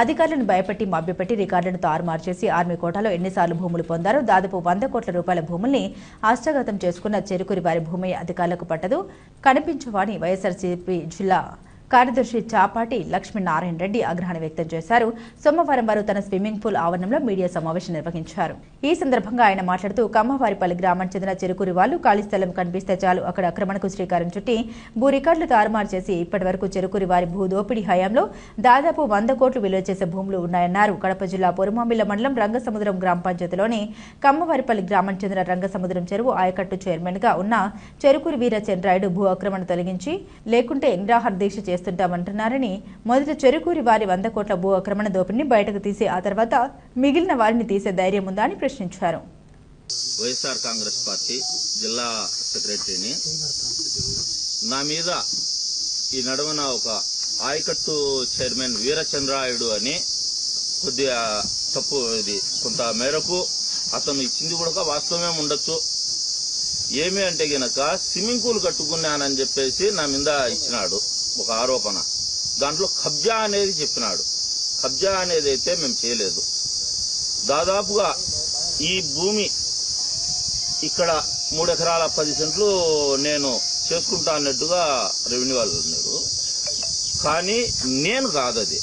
అధికారులను భయపెట్టి మభ్యపెట్టి రికార్డులను తారుమారు చేసి ఆర్మీ కోటాలో ఎన్నిసార్లు భూములు పొందారో. దాదాపు వంద కోట్ల రూపాయల భూముల్ని హస్తగతం చేసుకున్న చెరుకురి వారి భూమి అధికారులకు పట్టదు. కనిపించవాని వైఎస్ఆర్సీపీ జిల్లా కార్యదర్శి చాపాటి లక్ష్మీనారాయణ రెడ్డి ఆగ్రహాన్ని వ్యక్తం చేశారు. సోమవారం వారు తన స్విమ్మింగ్ పూల్ ఆవరణంలో మీడియా సమావేశం నిర్వహించారు. ఈ సందర్భంగా ఆయన మాట్లాడుతూ కమ్మవారిపల్లి గ్రామానికి చెందిన చెరుకూరి వాళ్ళు ఖాళీ స్థలం కనిపిస్తే చాలు. అక్కడ ఆక్రమణకు శ్రీకారం చుట్టి భూ రికార్డులు తారుమారు చేసి ఇప్పటి వరకు చెరుకూరి వారి భూదోపిడీ హయాంలో దాదాపు వంద కోట్లు విలువ చేసే భూములు ఉన్నాయన్నారు. కడప జిల్లా పొరుమామిల్ల మండలం రంగసముద్రం గ్రామ పంచాయతీలోని కమ్మవారిపల్లి గ్రామం చెందిన రంగసముద్రం చెరువు ఆయకట్టు చైర్మన్గా ఉన్న చెరుకురి వీర చంద్రాయుడు భూ ఆక్రమణ తొలగించి లేకుంటే నిరాహార దీక్ష చేస్తుంటామంటున్నారని మొదట చెరుకూరి వారి వంద కోట్ల భూ ఆక్రమణ దోపిడిని బయటకు తీసి ఆ తర్వాత మిగిలిన వారిని తీసే ధైర్యం ఉందా అని ప్రశ్నించారు. వైఎస్ఆర్ కాంగ్రెస్ పార్టీ జిల్లా సెక్రటరీని నా మీద ఈ నడుమన ఒక ఆయకట్టు చైర్మన్ వీరచంద్రాయుడు అని కొద్దిగా తప్పు ఇది. కొంత మేరకు అతను ఇచ్చింది కూడా వాస్తవమే ఉండొచ్చు. ఏమి అంటే గనక స్విమ్మింగ్ పూల్ కట్టుకున్నానని చెప్పేసి నా మీద ఇచ్చినాడు. ఒక ఆరోపణ. దాంట్లో కబ్జా అనేది చెప్పినాడు. కబ్జా అనేది అయితే మేము చేయలేదు. దాదాపుగా ఈ భూమి ఇక్కడ మూడు ఎకరాల పది సెంట్లు నేను చేసుకుంటా అన్నట్టుగా రెవెన్యూ వాళ్ళు ఉన్నారు కానీ నేను కాదు అది.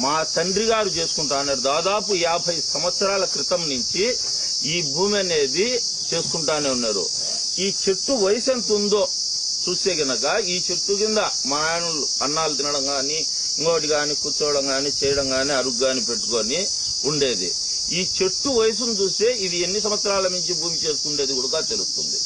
మా తండ్రి గారు చేసుకుంటా అన్నారు. దాదాపు యాభై సంవత్సరాల క్రితం నుంచి ఈ భూమి అనేది చేసుకుంటానే ఉన్నారు. ఈ చెట్టు వయసు ఎంత ఉందో చూస్తే గనక ఈ చెట్టు కింద మా ఆయన అన్నాలు తినడం గాని ఇంకోటి గాని కూర్చోవడం గాని చేయడం గాని అరుగు గాని పెట్టుకొని ఉండేది. ఈ చెట్టు వయసును చూస్తే ఇది ఎన్ని సంవత్సరాల నుంచి భూమి చేసుకుండేది కూడా తెలుస్తుంది.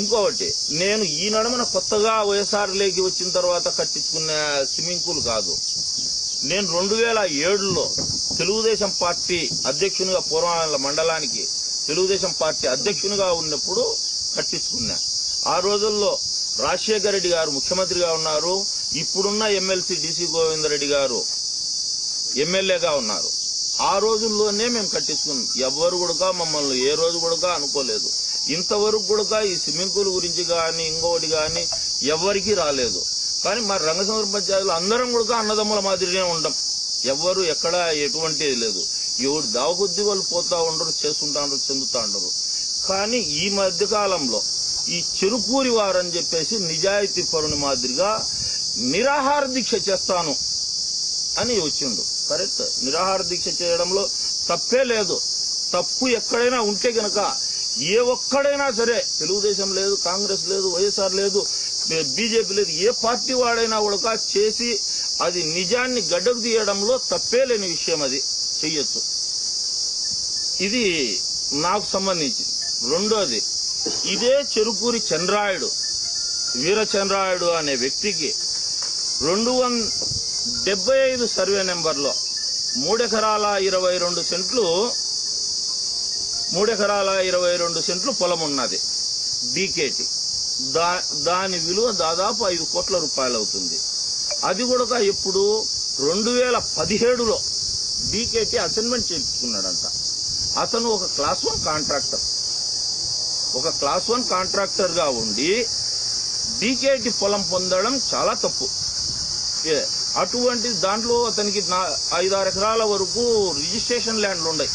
ఇంకొకటి నేను ఈ నడుమన కొత్తగా వైఎస్ఆర్ లేకి వచ్చిన తర్వాత కట్టించుకున్న స్విమ్మింగ్ పూల్ కాదు. నేను రెండు వేల ఏడులో తెలుగుదేశం పార్టీ అధ్యక్షునిగా పూర్వాల మండలానికి తెలుగుదేశం పార్టీ అధ్యక్షునిగా ఉన్నప్పుడు కట్టించుకున్నా. ఆ రోజుల్లో రాజశేఖర రెడ్డి గారు ముఖ్యమంత్రిగా ఉన్నారు. ఇప్పుడున్న ఎమ్మెల్సీ డిసి గోవిందరెడ్డి గారు ఎమ్మెల్యేగా ఉన్నారు. ఆ రోజుల్లోనే మేము కట్టించుకున్నాం. ఎవ్వరు కూడా మమ్మల్ని ఏ రోజు కూడా అనుకోలేదు. ఇంతవరకు కూడా ఈ స్విమ్మింగ్ పూల్ గురించి కానీ ఇంకొకటి కానీ ఎవరికి రాలేదు. కానీ మా రంగసముద్రం పంచాయతీలో అందరం కూడా అన్నదమ్ముల మాదిరినే ఉండం. ఎవ్వరు ఎక్కడ ఎటువంటిది లేదు. ఎవరు దావకొద్ది వాళ్ళు పోతా ఉండరు చేసుకుంటా ఉండరు చెందుతా ఉండరు. కానీ ఈ మధ్యకాలంలో ఈ చెరుకూరి వారని చెప్పేసి నిజాయితీ పరుని మాదిరిగా నిరాహార దీక్ష చేస్తాను అని వచ్చిండు. కరెక్ట్. నిరాహార దీక్ష చేయడంలో తప్పే లేదు. తప్పు ఎక్కడైనా ఉంటే గనక ఏ ఒక్కడైనా సరే తెలుగుదేశం లేదు కాంగ్రెస్ లేదు వైఎస్ఆర్ లేదు బీజేపీ లేదు ఏ పార్టీ వాడైనా కూడా చేసి అది నిజాన్ని గడ్డకు తీయడంలో తప్పే లేని విషయం అది. చెయ్యొచ్చు. ఇది నాకు సంబంధించి రెండోది ఇదే చెరుకూరి చంద్రాయుడు. వీరచంద్రాయుడు అనే వ్యక్తికి రెండు వన్ డెబ్బై ఐదు సర్వే నెంబర్లో మూడెకరాల ఇరవై రెండు సెంట్లు మూడెకరాల ఇరవై రెండు సెంట్లు పొలం ఉన్నది డీకేటి. దా దాని విలువ దాదాపు ఐదు కోట్ల రూపాయలు అవుతుంది అది కూడా ఇప్పుడు రెండు వేల పదిహేడులో డీకేటి అసైన్మెంట్ చేయించుకున్నాడంట. అతను ఒక క్లాస్ వన్ కాంట్రాక్టర్. ఒక క్లాస్ వన్ కాంట్రాక్టర్గా ఉండి డీకేటి పొలం పొందడం చాలా తప్పు. ఏ, అటువంటి దాంట్లో అతనికి నా- ఐదారు ఎకరాల వరకు రిజిస్ట్రేషన్ ల్యాండ్లు ఉన్నాయి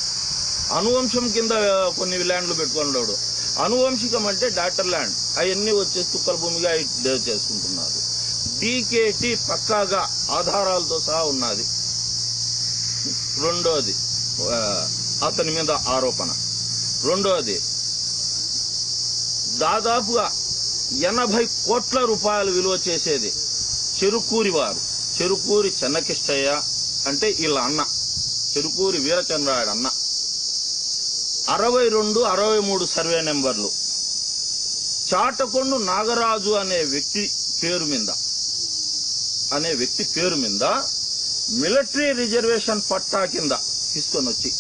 అనువంశం కింద కొన్ని ల్యాండ్లు పెట్టుకున్నాడు అనువంశికం అంటే డాక్టర్ ల్యాండ్. అవన్నీ వచ్చేసి తుక్కల భూమిగా చేసుకుంటున్నారు. డీకేటి పక్కాగా ఆధారాలతో సహా ఉన్నది. రెండోది అతని మీద ఆరోపణ. రెండోది దాదాపుగా ఎనభై కోట్ల రూపాయలు విలువ చేసేది చెరుకూరి వారు చెరుకూరి చెన్నకిష్టయ్య అంటే వీళ్ళ అన్న. చెరుకూరి వీరచంద్రాయుడు అన్న. అరవై రెండు అరవై మూడు సర్వే నెంబర్లు. చాటకొండు నాగరాజు అనే వ్యక్తి పేరు మీద అనే వ్యక్తి పేరు మీద మిలిటరీ రిజర్వేషన్ పట్టా కింద తీసుకొని వచ్చి.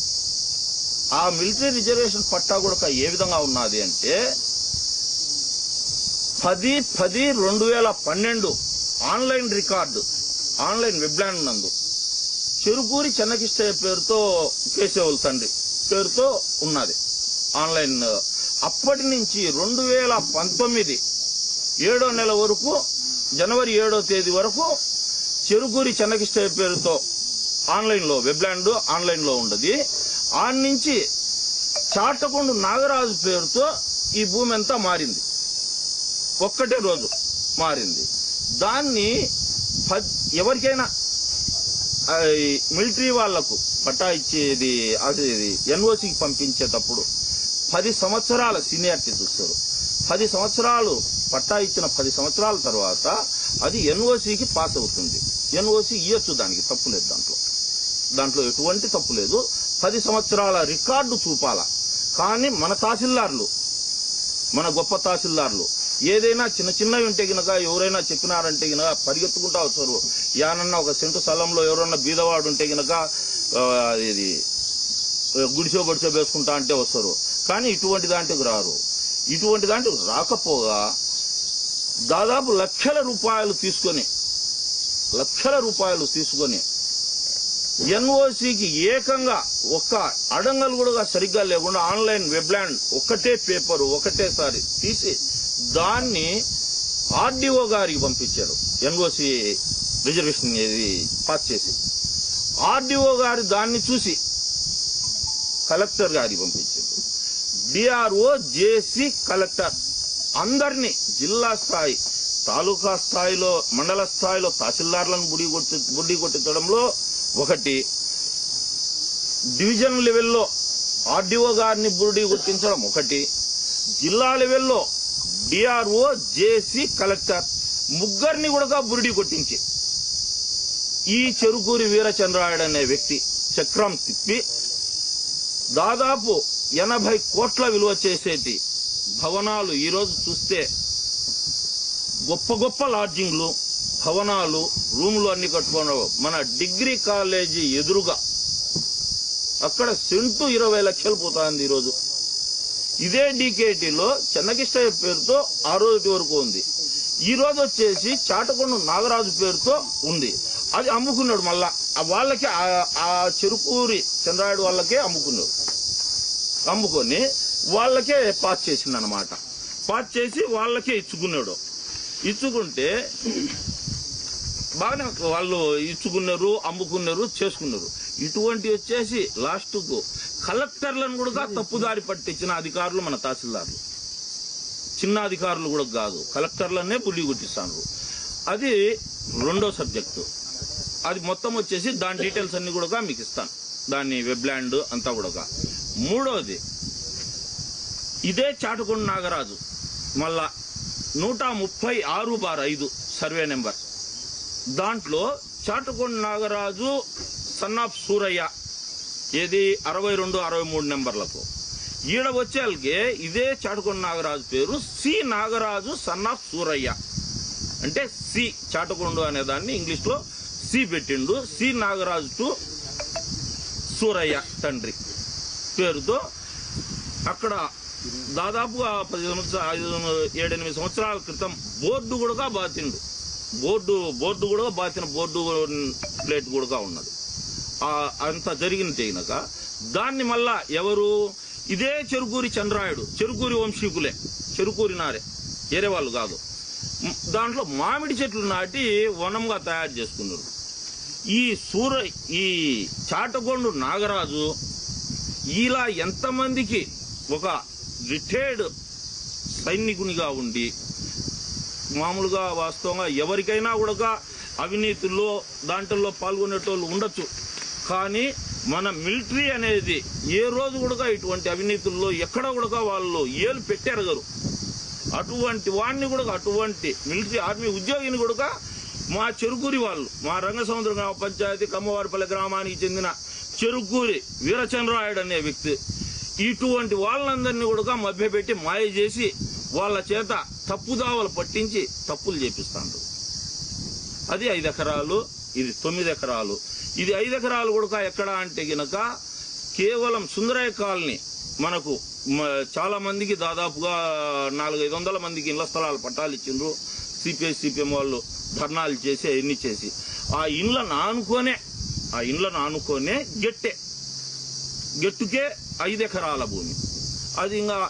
ఆ మిలిటరీ రిజర్వేషన్ పట్టా కూడా ఏ విధంగా ఉన్నది అంటే పది పది రెండు వేల పన్నెండు ఆన్లైన్ రికార్డు ఆన్లైన్ వెబ్లాండ్ నందు. చెరుకూరి చెన్నకిష్టయ్య పేరుతో కేశవుల తండ్రి పేరుతో ఉన్నది. ఆన్లైన్ అప్పటి నుంచి రెండు వేల పంతొమ్మిది ఏడో నెల వరకు జనవరి ఏడో తేదీ వరకు చెరుకూరి చెన్నకిష్టయ్య పేరుతో ఆన్లైన్లో వెబ్లాండ్ ఆన్లైన్లో ఉండదు. ఆ నుంచి చాటకొండ నాగరాజు పేరుతో ఈ భూమి అంతా మారింది. ఒక్కటే రోజు మారింది. దాన్ని పద్- ఎవరికైనా మిలిటరీ వాళ్ళకు పట్టా ఇచ్చేది అది ఎన్ఓసికి పంపించేటప్పుడు పది సంవత్సరాల సీనియారిటీ చూస్తారు. పది సంవత్సరాలు పట్టా ఇచ్చిన పది సంవత్సరాల తర్వాత అది ఎన్ఓసికి పాస్ అవుతుంది. ఎన్ఓసి ఇవ్వచ్చు దానికి తప్పు లేదు దాంట్లో. దాంట్లో ఎటువంటి తప్పు లేదు. పది సంవత్సరాల రికార్డు చూపాల. కానీ మన తహసీల్దార్లు మన గొప్ప తహసీల్దార్లు ఏదైనా చిన్న చిన్నవి ఉంటే గినక ఎవరైనా చెప్పినారంటే గినక పరిగెత్తుకుంటా వస్తారు. యానన్నా ఒక సెంటు స్థలంలో ఎవరన్నా బీదవాడు ఉంటే గినక ఇది గుడిసో బడిసో వేసుకుంటా అంటే వస్తారు. కానీ ఇటువంటి దాంట్లోకి రారు. ఇటువంటి దాంట్లో రాకపోగా దాదాపు లక్షల రూపాయలు తీసుకొని లక్షల రూపాయలు తీసుకొని ఎన్ఓసికి ఏకంగా ఒక్క అడంగలు కూడా సరిగ్గా లేకుండా ఆన్లైన్ వెబ్లాండ్ ఒకటే పేపర్ ఒకటేసారి తీసి దాన్ని ఆర్డీఓ గారికి పంపించారు. ఎన్ఓసి రిజర్వేషన్ ఇది పాస్ చేసి. ఆర్డీఓ గారు దాన్ని చూసి కలెక్టర్ గారికి పంపించారు. డిఆర్ఓ జేసీ కలెక్టర్ అందరినీ జిల్లా స్థాయి తాలూకా స్థాయిలో మండల స్థాయిలో తహసీల్దార్లను బుడి కొట్టి బుడ్డి కొట్టించడంలో ఒకటి డివిజన్ లెవెల్లో ఆర్డీఓ గారిని బుడి గుర్తించడం ఒకటి జిల్లా లెవెల్లో డిఆర్ఓ జేసీ కలెక్టర్ ముగ్గురిని కూడా బురిడి కొట్టించి ఈ చెరుకూరి వీరచంద్రాయుడు అనే వ్యక్తి చక్రం తిప్పి దాదాపు ఎనభై కోట్ల విలువ చేసేటి భవనాలు ఈరోజు చూస్తే గొప్ప గొప్ప లాడ్జింగ్లు భవనాలు రూములు అన్ని కట్టుకున్నావు. మన డిగ్రీ కాలేజీ ఎదురుగా. అక్కడ సెంటు ఇరవై లక్షలు పోతాంది ఈరోజు. ఇదే డీకేటీలో చెన్నకిష్టయ్య పేరుతో ఆ రోజు వరకు ఉంది. ఈ రోజు వచ్చేసి చాటకొండ నాగరాజు పేరుతో ఉంది. అది అమ్ముకున్నాడు మళ్ళా. వాళ్ళకి ఆ- చెరుకూరి చంద్రాయుడు వాళ్ళకే అమ్ముకున్నాడు. అమ్ముకొని వాళ్ళకే పాస్ చేసిందనమాట పాస్ చేసి వాళ్ళకే ఇచ్చుకున్నాడు. ఇచ్చుకుంటే బాగానే వాళ్ళు ఇచ్చుకున్నారు అమ్ముకున్నారు చేసుకున్నారు. ఇటువంటి వచ్చేసి లాస్ట్కు కలెక్టర్లను కూడా తప్పుదారి పట్టించిన అధికారులు మన తహసీల్దార్లు. చిన్న అధికారులు కూడా కాదు కలెక్టర్లనే పులి గుట్టిస్తాను అది రెండో సబ్జెక్టు. అది మొత్తం వచ్చేసి దాని డీటెయిల్స్ అన్ని కూడా మీకు ఇస్తాను దాని వెబ్లాండ్ అంతా కూడా మూడోది ఇదే చాటుకొండ నాగరాజు. మళ్ళా నూట ముప్పై ఆరు బార్ ఐదు సర్వే నెంబర్. దాంట్లో చాటుకొండ నాగరాజు సన్నాఫ్ సూరయ్య ఏది అరవై రెండు అరవై మూడు నెంబర్లకు. ఈడ వచ్చేళ్ళకి ఇదే చాటుకొండ నాగరాజు పేరు సి నాగరాజు సన్నాఫ్ సూరయ్య. అంటే సి చాటకొండు అనే దాన్ని ఇంగ్లీష్లో సి పెట్టిండు సి నాగరాజు టు సూరయ్య తండ్రి పేరుతో అక్కడ దాదాపుగా పది సంవత్సరాలు ఐదు ఏడెనిమిది సంవత్సరాల క్రితం బోర్డు కూడా బాతిండు. బోర్డు బోర్డు కూడా బాతిన బోర్డు ప్లేట్ కూడా ఉన్నది. అంత జరిగిన చేయనక. దాన్ని మళ్ళా ఎవరు? ఇదే చెరుకూరి చంద్రాయుడు చెరుకూరి వంశీకులే చెరుకూరి నారే వేరే వాళ్ళు కాదు. దాంట్లో మామిడి చెట్లు నాటి వనంగా తయారు చేసుకున్నారు. ఈ సూర ఈ చాటగొండు నాగరాజు ఇలా ఎంతమందికి ఒక రిటైర్డ్ సైనికునిగా ఉండి మామూలుగా వాస్తవంగా ఎవరికైనా కూడా అవినీతుల్లో దాంట్లో పాల్గొనేటోళ్ళు ఉండొచ్చు. కానీ మన మిలిటరీ అనేది ఏ రోజు కూడా ఇటువంటి అవినీతుల్లో ఎక్కడ కూడా వాళ్ళు ఏలు పెట్టారు అటువంటి వాడిని కూడా అటువంటి మిలిటరీ ఆర్మీ ఉద్యోగిని కూడా మా చెరుకూరి వాళ్ళు మా రంగసముద్ర గ్రామ పంచాయతీ కమ్మవారిపల్లి గ్రామానికి చెందిన చెరుకూరి వీరచంద్రాయుడు అనే వ్యక్తి. ఇటువంటి వాళ్ళందరినీ కూడా మభ్యపెట్టి మాయ చేసి వాళ్ళ చేత తప్పుదావలు పట్టించి తప్పులు చేపిస్తాడు అది ఐదు ఎకరాలు ఇది తొమ్మిది ఎకరాలు. ఇది ఐదు ఎకరాలు కూడా ఎక్కడ అంటే గినక కేవలం సుందరయ్య కాలనీ మనకు మ- చాలా మందికి దాదాపుగా నాలుగైదు వందల మందికి ఇళ్ళ స్థలాలు పట్టాలు ఇచ్చిండ్రు. సిపిఐ సిపిఎం వాళ్ళు ధర్నాలు చేసి అవన్నీ చేసి. ఆ ఇండ్లను ఆనుకోనే ఆ ఇండ్లను ఆనుకోనే గెట్టే. గెట్టుకే ఐదు ఎకరాల భూమి. అది ఇంకా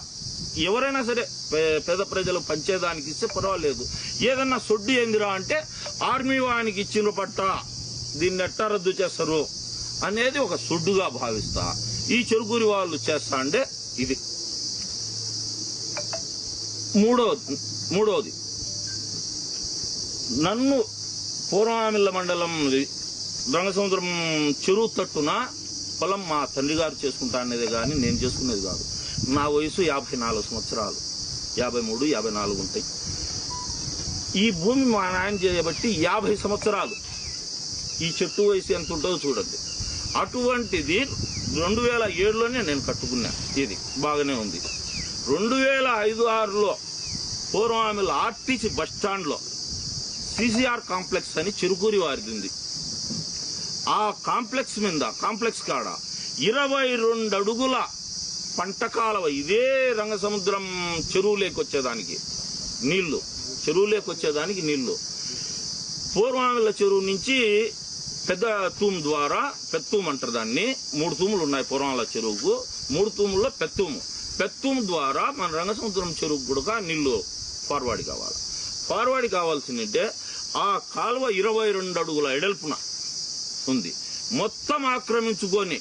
ఎవరైనా సరే పేద ప్రజలు పంచేదానికి ఇస్తే పర్వాలేదు. ఏదన్నా సొడ్డు ఏందిరా అంటే ఆర్మీ వానికి ఇచ్చిన పట్ట దీన్ని ఎట్టా రద్దు చేస్తారు అనేది ఒక సొడ్డుగా భావిస్తా. ఈ చెరుకూరి వాళ్ళు చేస్తా అంటే ఇది. మూడో మూడోది. నన్ను పూర్వామిల్ల మండలం రంగసముద్రం చెరువు తట్టున పొలం మా తండ్రి గారు చేసుకుంటా అనేది కానీ నేను చేసుకునేది కాదు. నా వయసు యాభై నాలుగు సంవత్సరాలు. యాభై మూడు యాభై నాలుగు ఉంటాయి. ఈ భూమి మా నాయన చేయబట్టి యాభై సంవత్సరాలు. ఈ చెట్టు వయసు ఎంత ఉంటుందో చూడండి. అటువంటిది రెండు వేల ఏడులోనే నేను కట్టుకున్నా. ఇది బాగానే ఉంది. రెండు వేల ఐదు ఆరులో పూర్వం ఆమెలో ఆర్టీసీ బస్ స్టాండ్లో సిసిఆర్ కాంప్లెక్స్ అని చిరుకూరి వారిది. ఉంది ఆ కాంప్లెక్స్ మీద కాంప్లెక్స్ కాడ ఇరవై రెండు అడుగుల పంట కాలువ ఇదే రంగసముద్రం చెరువు లేకొచ్చేదానికి నీళ్ళు. చెరువు లేకొచ్చేదానికి నీళ్ళు. పూర్వాంగుల చెరువు నుంచి పెద్ద తూము ద్వారా పెత్తూము అంటారు దాన్ని. మూడు తూములు ఉన్నాయి పూర్వాంగుల చెరువుకు. మూడు తూముల్లో పెత్తూము పెత్తూము ద్వారా మన రంగసముద్రం చెరువుకు కూడా నీళ్ళు ఫార్వర్డ్ కావాలి. ఫార్వర్డ్ కావాల్సిందంటే ఆ కాలువ ఇరవై రెండు అడుగుల ఎడల్పున ఉంది. మొత్తం ఆక్రమించుకొని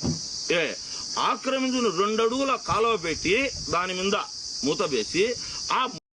ఏ ఆక్రమించిన రెండడుగుల కాలువ పెట్టి దాని మీద మూత వేసి ఆ